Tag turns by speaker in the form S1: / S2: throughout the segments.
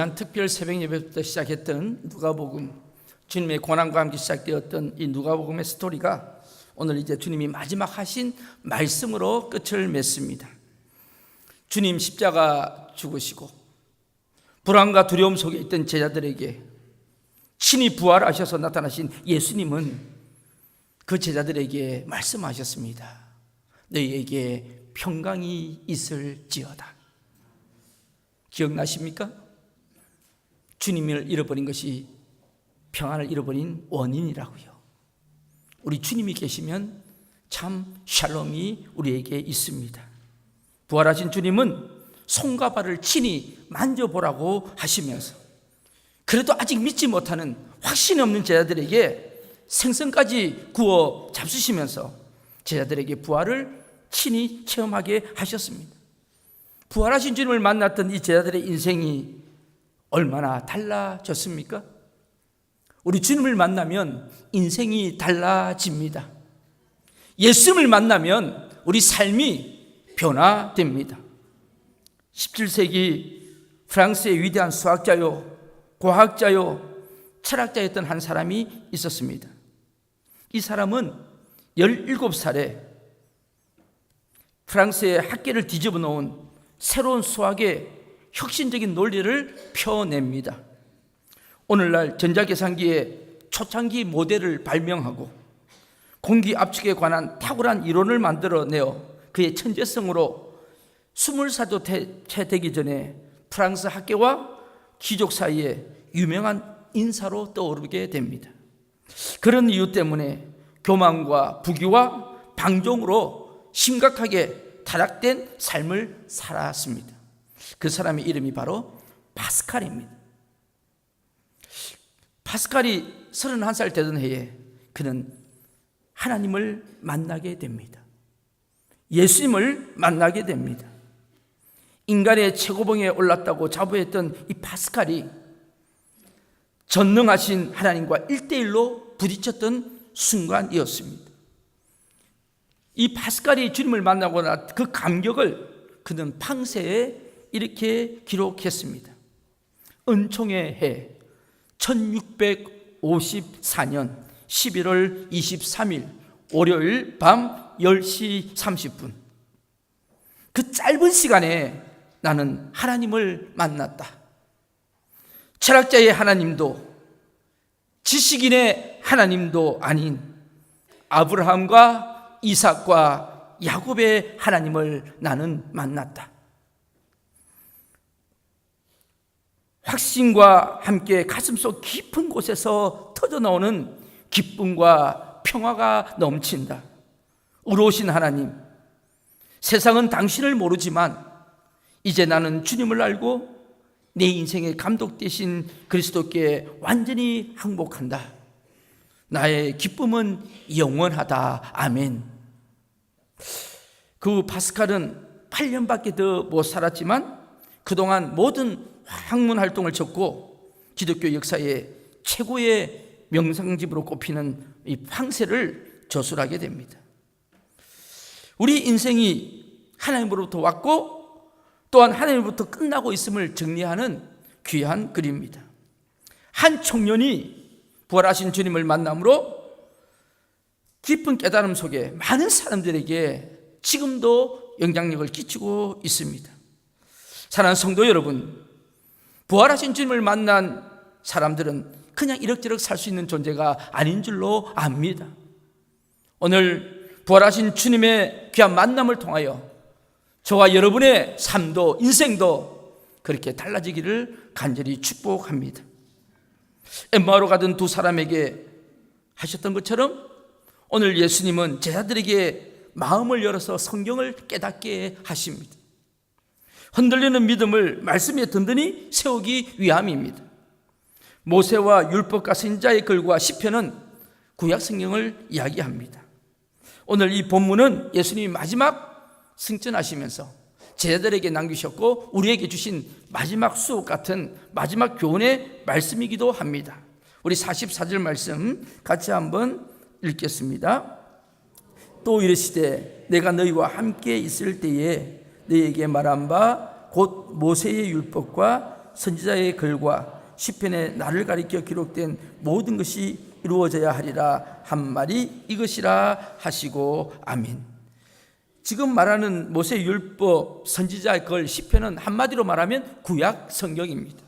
S1: 지난 특별 새벽 예배부터 시작했던 누가복음 주님의 고난과 함께 시작되었던 이 누가복음의 스토리가 오늘 이제 주님이 마지막 하신 말씀으로 끝을 맺습니다. 주님 십자가 죽으시고 불안과 두려움 속에 있던 제자들에게 친히 부활하셔서 나타나신 예수님은 그 제자들에게 말씀하셨습니다. 너희에게 평강이 있을지어다. 기억나십니까? 주님을 잃어버린 것이 평안을 잃어버린 원인이라고요. 우리 주님이 계시면 참 샬롬이 우리에게 있습니다. 부활하신 주님은 손과 발을 친히 만져보라고 하시면서 그래도 아직 믿지 못하는 확신이 없는 제자들에게 생선까지 구워 잡수시면서 제자들에게 부활을 친히 체험하게 하셨습니다. 부활하신 주님을 만났던 이 제자들의 인생이 얼마나 달라졌습니까? 우리 주님을 만나면 인생이 달라집니다. 예수님을 만나면 우리 삶이 변화됩니다. 17세기 프랑스의 위대한 수학자요, 과학자요, 철학자였던 한 사람이 있었습니다. 이 사람은 17살에 프랑스의 학계를 뒤집어 놓은 새로운 수학의 혁신적인 논리를 펴냅니다. 오늘날 전자계산기의 초창기 모델을 발명하고 공기 압축에 관한 탁월한 이론을 만들어내어 그의 천재성으로 20살도 채 되기 전에 프랑스 학계와 귀족 사이에 유명한 인사로 떠오르게 됩니다. 그런 이유 때문에 교만과 부귀와 방종으로 심각하게 타락된 삶을 살았습니다. 그 사람의 이름이 바로 파스칼입니다. 파스칼이 31살 되던 해에 그는 하나님을 만나게 됩니다. 예수님을 만나게 됩니다. 인간의 최고봉에 올랐다고 자부했던 이 파스칼이 전능하신 하나님과 일대일로 부딪혔던 순간이었습니다. 이 파스칼이 주님을 만나고 나 그 감격을 그는 팡세에 이렇게 기록했습니다. 은총의 해 1654년 11월 23일 월요일 밤 10시 30분 그 짧은 시간에 나는 하나님을 만났다. 철학자의 하나님도 지식인의 하나님도 아닌 아브라함과 이삭과 야곱의 하나님을 나는 만났다. 확신과 함께 가슴속 깊은 곳에서 터져 나오는 기쁨과 평화가 넘친다. 의로우신 하나님, 세상은 당신을 모르지만 이제 나는 주님을 알고 내 인생의 감독 되신 그리스도께 완전히 항복한다. 나의 기쁨은 영원하다. 아멘. 그 파스칼은 8년밖에 더 못 살았지만 그동안 모든 학문 활동을 접고 기독교 역사의 최고의 명상집으로 꼽히는 이 황새를 저술하게 됩니다. 우리 인생이 하나님으로부터 왔고 또한 하나님으로부터 끝나고 있음을 정리하는 귀한 글입니다. 한 청년이 부활하신 주님을 만남으로 깊은 깨달음 속에 많은 사람들에게 지금도 영향력을 끼치고 있습니다. 사랑하는 성도 여러분, 부활하신 주님을 만난 사람들은 그냥 이럭저럭 살 수 있는 존재가 아닌 줄로 압니다. 오늘 부활하신 주님의 귀한 만남을 통하여 저와 여러분의 삶도 인생도 그렇게 달라지기를 간절히 축복합니다. 엠마로 가던 두 사람에게 하셨던 것처럼 오늘 예수님은 제자들에게 마음을 열어서 성경을 깨닫게 하십니다. 흔들리는 믿음을 말씀에 든든히 세우기 위함입니다. 모세와 율법과 선자의 글과 시편은 구약 성경을 이야기합니다. 오늘 이 본문은 예수님이 마지막 승천하시면서 제자들에게 남기셨고 우리에게 주신 마지막 수업 같은 마지막 교훈의 말씀이기도 합니다. 우리 44절 말씀 같이 한번 읽겠습니다. 또 이르시되 내가 너희와 함께 있을 때에 너희에게 말한 바 곧 모세의 율법과 선지자의 글과 시편에 나를 가리켜 기록된 모든 것이 이루어져야 하리라 한 말이 이것이라 하시고 아멘. 지금 말하는 모세 율법 선지자의 글 시편은 한마디로 말하면 구약 성경입니다.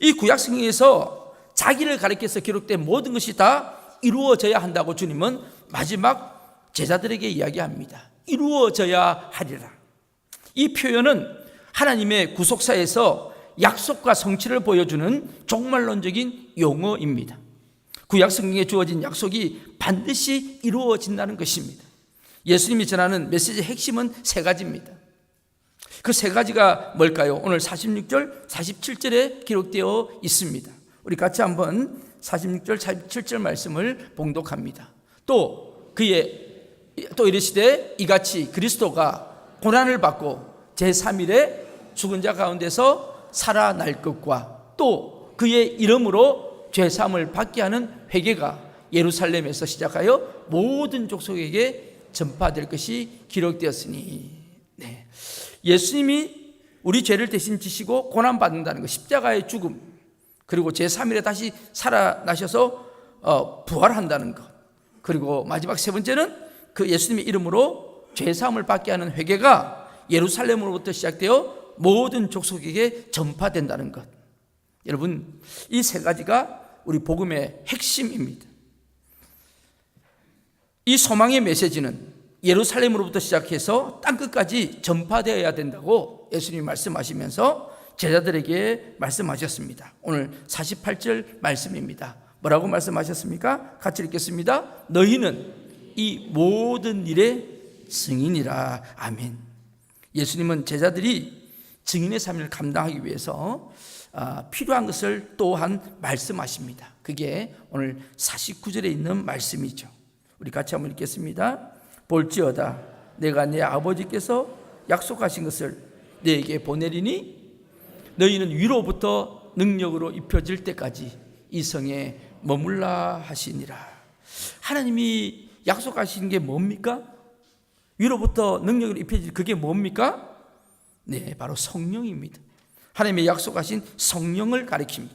S1: 이 구약 성경에서 자기를 가리켜서 기록된 모든 것이 다 이루어져야 한다고 주님은 마지막 제자들에게 이야기합니다. 이루어져야 하리라. 이 표현은 하나님의 구속사에서 약속과 성취를 보여주는 종말론적인 용어입니다. 구약 성경에 주어진 약속이 반드시 이루어진다는 것입니다. 예수님이 전하는 메시지의 핵심은 세 가지입니다. 그 세 가지가 뭘까요? 오늘 46절, 47절에 기록되어 있습니다. 우리 같이 한번 46절, 47절 말씀을 봉독합니다. 또 그의 또 이르시되 이같이 그리스도가 고난을 받고 제3일에 죽은 자 가운데서 살아날 것과 또 그의 이름으로 죄사함을 받게 하는 회개가 예루살렘에서 시작하여 모든 족속에게 전파될 것이 기록되었으니 네. 예수님이 우리 죄를 대신 지시고 고난 받는다는 것 십자가의 죽음 그리고 제3일에 다시 살아나셔서 어, 부활한다는 것 그리고 마지막 세 번째는 그 예수님의 이름으로 죄사함을 받게 하는 회개가 예루살렘으로부터 시작되어 모든 족속에게 전파된다는 것 여러분 이 세 가지가 우리 복음의 핵심입니다. 이 소망의 메시지는 예루살렘으로부터 시작해서 땅 끝까지 전파되어야 된다고 예수님이 말씀하시면서 제자들에게 말씀하셨습니다. 오늘 48절 말씀입니다. 뭐라고 말씀하셨습니까? 같이 읽겠습니다. 너희는 이 모든 일의 증인이라. 아멘. 예수님은 제자들이 증인의 삶을 감당하기 위해서 아, 필요한 것을 또한 말씀하십니다. 그게 오늘 49절에 있는 말씀이죠. 우리 같이 한번 읽겠습니다. 볼지어다 내가 내 아버지께서 약속하신 것을 너에게 보내리니 너희는 위로부터 능력으로 입혀질 때까지 이 성에 머물라 하시니라. 하나님이 약속하신 게 뭡니까? 위로부터 능력으로 입혀질 그게 뭡니까? 네, 바로 성령입니다. 하나님의 약속하신 성령을 가리킵니다.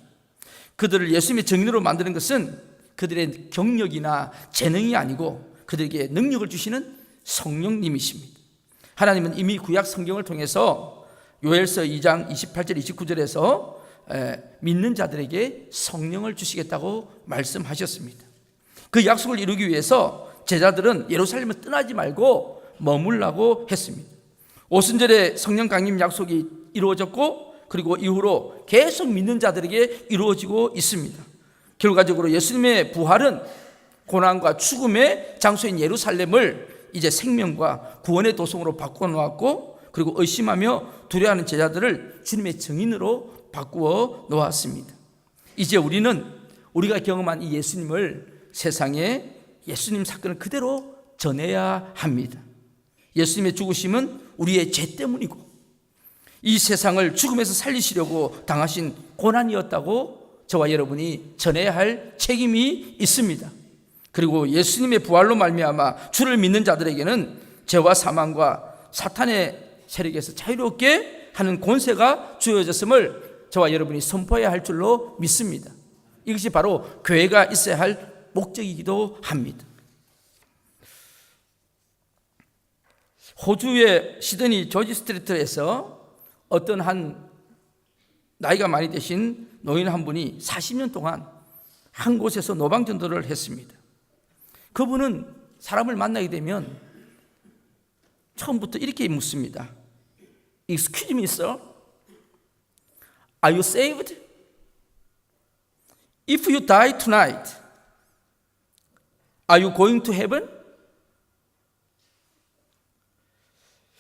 S1: 그들을 예수님의 정인으로 만드는 것은 그들의 경력이나 재능이 아니고 그들에게 능력을 주시는 성령님이십니다. 하나님은 이미 구약 성경을 통해서 요엘서 2장 28절 29절에서 믿는 자들에게 성령을 주시겠다고 말씀하셨습니다. 그 약속을 이루기 위해서 제자들은 예루살렘을 떠나지 말고 머물라고 했습니다. 오순절에 성령 강림 약속이 이루어졌고 그리고 이후로 계속 믿는 자들에게 이루어지고 있습니다. 결과적으로 예수님의 부활은 고난과 죽음의 장소인 예루살렘을 이제 생명과 구원의 도성으로 바꿔 놓았고 그리고 의심하며 두려워하는 제자들을 주님의 증인으로 바꾸어 놓았습니다. 이제 우리는 우리가 경험한 이 예수님을 세상에 예수님 사건을 그대로 전해야 합니다. 예수님의 죽으심은 우리의 죄 때문이고 이 세상을 죽음에서 살리시려고 당하신 고난이었다고 저와 여러분이 전해야 할 책임이 있습니다. 그리고 예수님의 부활로 말미암아 주를 믿는 자들에게는 죄와 사망과 사탄의 세력에서 자유롭게 하는 권세가 주어졌음을 저와 여러분이 선포해야 할 줄로 믿습니다. 이것이 바로 교회가 있어야 할 목적이기도 합니다. 호주의 시드니 조지 스트리트에서 어떤 한 나이가 많이 되신 노인 한 분이 40년 동안 한 곳에서 노방 전도를 했습니다. 그분은 사람을 만나게 되면 처음부터 이렇게 묻습니다. Excuse me, sir. Are you saved? If you die tonight, are you going to heaven?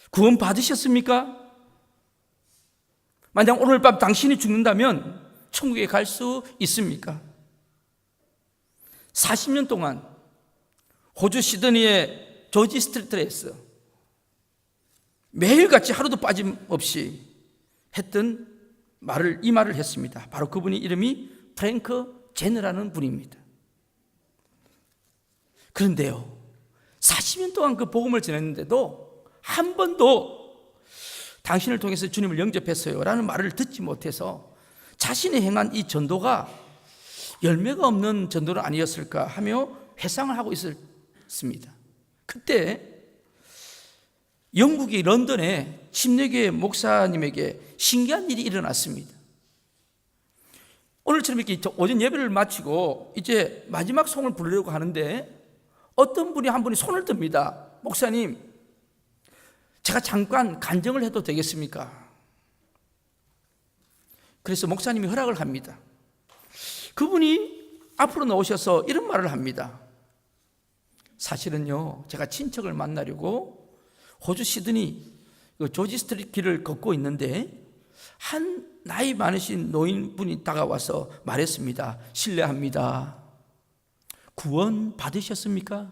S1: 구원 받으셨습니까? 만약 오늘 밤 당신이 죽는다면 천국에 갈 수 있습니까? 40년 동안 호주 시드니의 조지 스트리트에서 매일같이 하루도 빠짐없이 했던 말을 이 말을 했습니다. 바로 그분이 이름이 프랭크 제너라는 분입니다. 그런데요. 40년 동안 그 복음을 전했는데도 한 번도 당신을 통해서 주님을 영접했어요. 라는 말을 듣지 못해서 자신이 행한 이 전도가 열매가 없는 전도는 아니었을까 하며 회상을 하고 있었습니다. 그때 영국의 런던에 침례교회 목사님에게 신기한 일이 일어났습니다. 오늘처럼 이렇게 오전 예배를 마치고 이제 마지막 송을 부르려고 하는데 어떤 분이 한 분이 손을 듭니다. 목사님, 제가 잠깐 간증을 해도 되겠습니까? 그래서 목사님이 허락을 합니다. 그분이 앞으로 나오셔서 이런 말을 합니다. 사실은요, 제가 친척을 만나려고 호주 시드니 그 조지 스트리트 길을 걷고 있는데 한 나이 많으신 노인분이 다가와서 말했습니다. 실례합니다. 구원 받으셨습니까?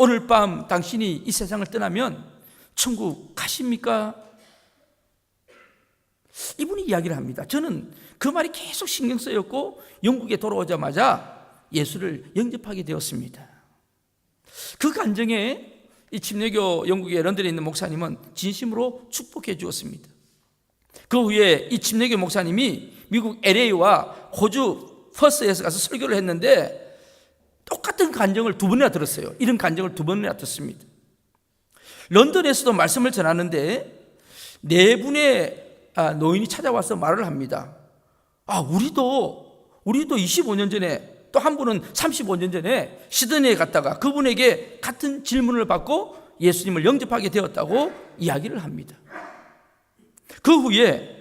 S1: 오늘 밤 당신이 이 세상을 떠나면 천국 가십니까? 이분이 이야기를 합니다. 저는 그 말이 계속 신경 쓰였고 영국에 돌아오자마자 예수를 영접하게 되었습니다. 그 간증에 이 침례교 영국의 런던에 있는 목사님은 진심으로 축복해 주었습니다. 그 후에 이 침례교 목사님이 미국 LA와 호주 퍼스에서 가서 설교를 했는데 똑같은 간증을 두 번이나 들었어요. 이런 간증을 두 번이나 듣습니다. 런던에서도 말씀을 전하는데 네 분의 아, 노인이 찾아와서 말을 합니다. 아, 우리도 우리도 25년 전에 또 한 분은 35년 전에 시드니에 갔다가 그분에게 같은 질문을 받고 예수님을 영접하게 되었다고 이야기를 합니다. 그 후에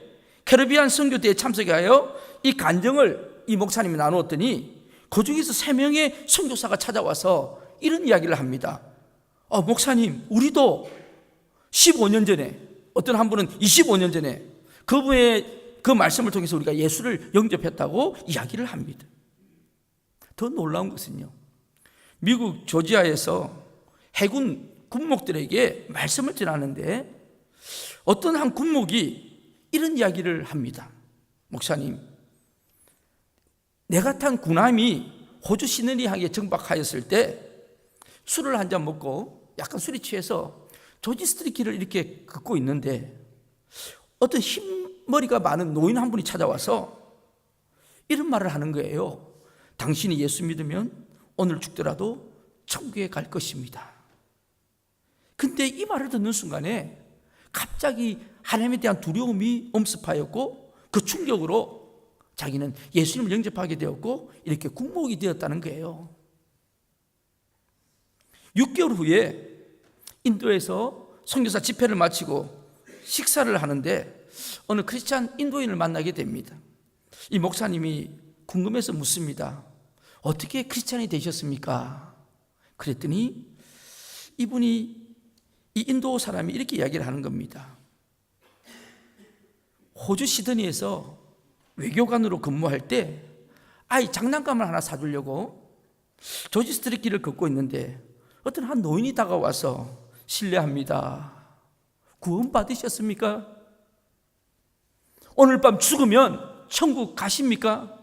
S1: 캐리비안 선교대에 참석하여 이 간증을 이 목사님이 나누었더니 그 중에서 세 명의 선교사가 찾아와서 이런 이야기를 합니다. 어, 목사님, 우리도 15년 전에 어떤 한 분은 25년 전에 그분의 그 말씀을 통해서 우리가 예수를 영접했다고 이야기를 합니다. 더 놀라운 것은요. 미국 조지아에서 해군 군목들에게 말씀을 전하는데 어떤 한 군목이 이런 이야기를 합니다. 목사님, 내가 탄 군함이 호주 시느니항에 정박하였을 때 술을 한 잔 먹고 약간 술이 취해서 조지 스트리트를 이렇게 걷고 있는데 어떤 흰머리가 많은 노인 한 분이 찾아와서 이런 말을 하는 거예요. 당신이 예수 믿으면 오늘 죽더라도 천국에 갈 것입니다. 근데 이 말을 듣는 순간에 갑자기 하나님에 대한 두려움이 엄습하였고 그 충격으로 자기는 예수님을 영접하게 되었고 이렇게 국목이 되었다는 거예요. 6개월 후에 인도에서 선교사 집회를 마치고 식사를 하는데 어느 크리스찬 인도인을 만나게 됩니다. 이 목사님이 궁금해서 묻습니다. 어떻게 크리스찬이 되셨습니까? 그랬더니 이분이 이 인도 사람이 이렇게 이야기를 하는 겁니다. 호주 시드니에서 외교관으로 근무할 때 아이 장난감을 하나 사주려고 조지 스트리트 길을 걷고 있는데 어떤 한 노인이 다가와서 실례합니다. 구원 받으셨습니까? 오늘 밤 죽으면 천국 가십니까?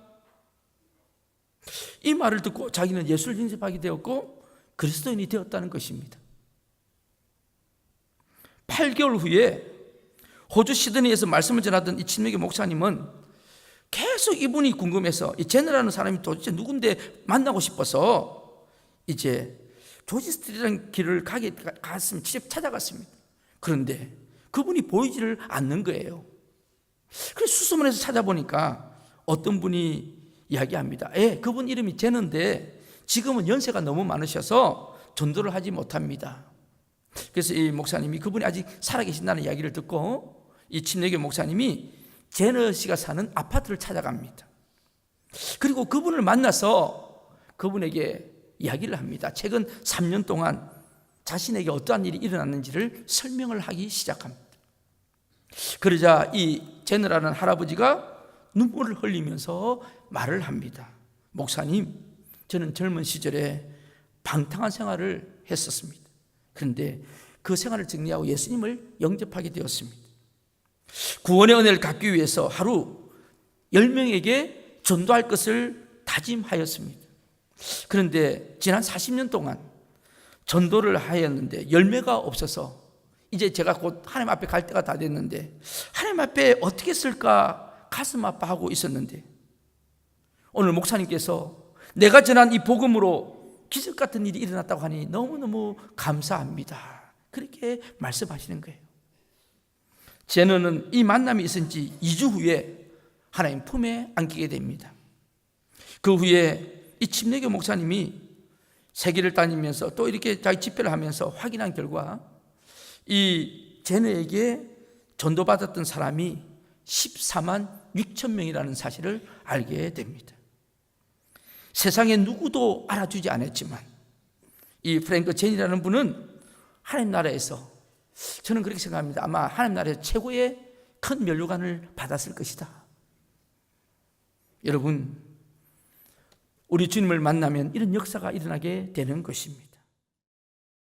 S1: 이 말을 듣고 자기는 예수를 인접하게 되었고 그리스도인이 되었다는 것입니다. 8개월 후에 호주 시드니에서 말씀을 전하던 이 친맥의 목사님은 계속 이분이 궁금해서 이 제너라는 사람이 도대체 누군데 만나고 싶어서 이제 조지 스트리트라는 길을 가게 갔으면 직접 찾아갔습니다. 그런데 그분이 보이지를 않는 거예요. 그래서 수소문해서 찾아보니까 어떤 분이 이야기합니다. 예, 그분 이름이 제는데 지금은 연세가 너무 많으셔서 전도를 하지 못합니다. 그래서 이 목사님이 그분이 아직 살아계신다는 이야기를 듣고 이 침례교 목사님이 제너 씨가 사는 아파트를 찾아갑니다. 그리고 그분을 만나서 그분에게 이야기를 합니다. 최근 3년 동안 자신에게 어떠한 일이 일어났는지를 설명을 하기 시작합니다. 그러자 이 제너라는 할아버지가 눈물을 흘리면서 말을 합니다. 목사님, 저는 젊은 시절에 방탕한 생활을 했었습니다. 그런데 그 생활을 정리하고 예수님을 영접하게 되었습니다. 구원의 은혜를 갖기 위해서 하루 10명에게 전도할 것을 다짐하였습니다. 그런데 지난 40년 동안 전도를 하였는데 열매가 없어서 이제 제가 곧 하나님 앞에 갈 때가 다 됐는데 하나님 앞에 어떻게 쓸까 가슴 아파하고 있었는데 오늘 목사님께서 내가 전한 이 복음으로 기적 같은 일이 일어났다고 하니 너무너무 감사합니다. 그렇게 말씀하시는 거예요. 제너는 이 만남이 있은 지 2주 후에 하나님 품에 안기게 됩니다. 그 후에 이 침례교 목사님이 세계를 다니면서 또 이렇게 자기 집회를 하면서 확인한 결과 이 제너에게 전도받았던 사람이 14만 6천 명이라는 사실을 알게 됩니다. 세상에 누구도 알아주지 않았지만 이 프랭크 젠이라는 분은 하나님 나라에서 저는 그렇게 생각합니다. 아마 하나님 나라에서 최고의 큰 면류관을 받았을 것이다. 여러분, 우리 주님을 만나면 이런 역사가 일어나게 되는 것입니다.